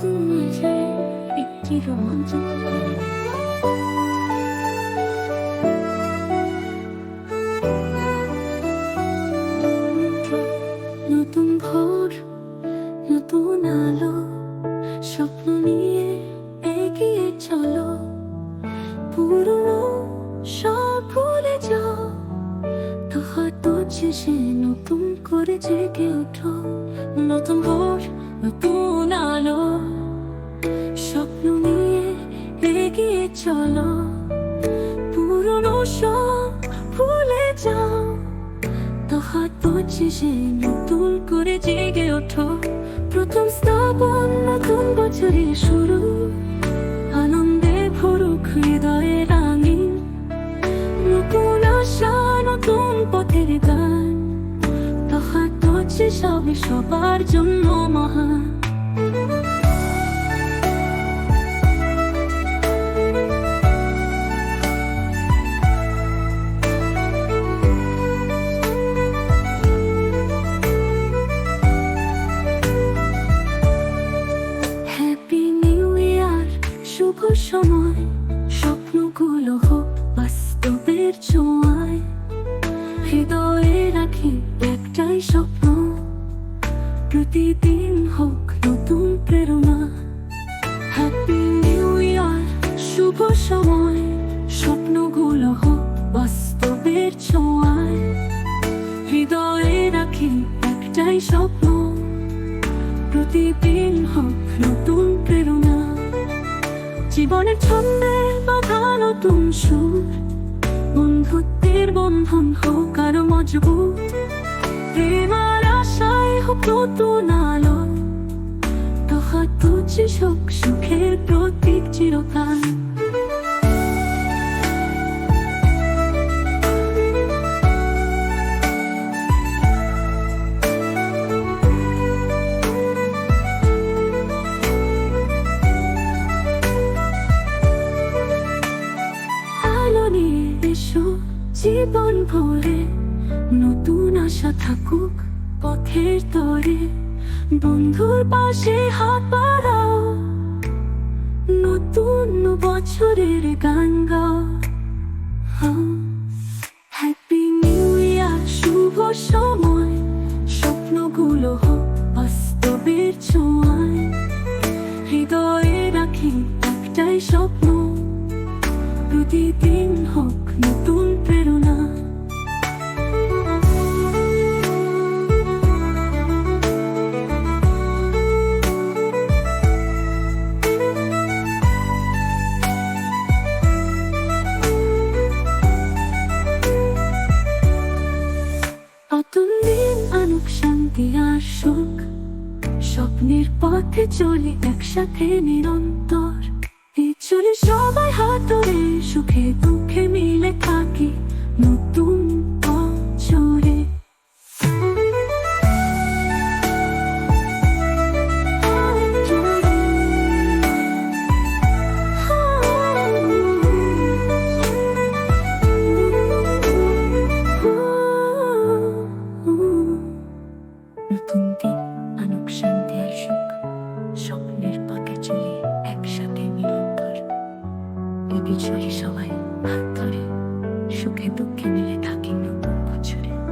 নতুন মাঝে একটি রোমাঞ্চ নতুন ভোর, নতুন আলো, স্বপ্ন নিয়ে চলো। পুরনো সব ভুলে যাও, তো হয়তো সে নতুন করে জেগে ওঠো। নতুন ভোর নতুন আলো, স্বপ্ন নিয়ে এগিয়ে চলো। পুরনো সব ভুলে যাও, তো হয়তো সে নতুন করে জেগে ওঠো। প্রথম স্থাপন, নতুন বছরের শুরু। হয়তো সবে সবার জন্য সময়। স্বপ্নগুলো বাস্তবের ছোঁয়ায়। হৃদয়ে রাখি একটাই প্রতিদিন হোক নতুন প্রেরণা। হ্যাপি নিউ ইয়ার শুভ সময়। স্বপ্নগুলো হোক বাস্তবের ছোঁয়ায়। হৃদয়ে রাখি একটাই স্বপ্ন। প্রতিদিন হোক নতুন প্রেরণা। জীবনের ছন্দে বাধা নতুন সুর। বন্ধুত্বের বন্ধন হোক আরও মজবুত। প্রেম নতুন আলো তো হয়তো যে সুখ সুখের প্রতীক চিরকাল। জীবন ভরে নতুন আশা থাকুক। পথের তরে বন্ধুর পাশে হাত বাড়াও। নতুন বছরের গান গাও। হ্যাপি নিউ ইয়ার শুভ সময়। স্বপ্নগুলো হোক বাস্তবের ছোঁয়ায়। হৃদয়ে রাখি একটাই স্বপ্ন। প্রতিদিন হোক নতুন প্রেরণা। শান্তি আর সুখ স্বপ্নের পথে চলি একসাথে নিরন্তর। চলে সবাই হাত ধরে সুখে দুঃখে নতুন দিন আনুক শান্তি আসুক স্বপ্নের পথে চলে একসাথে নিরন্তর। এ বিষয়ে সবাই হাত ধরে সুখে দুঃখে মিলে থাকি নতুন বছরে।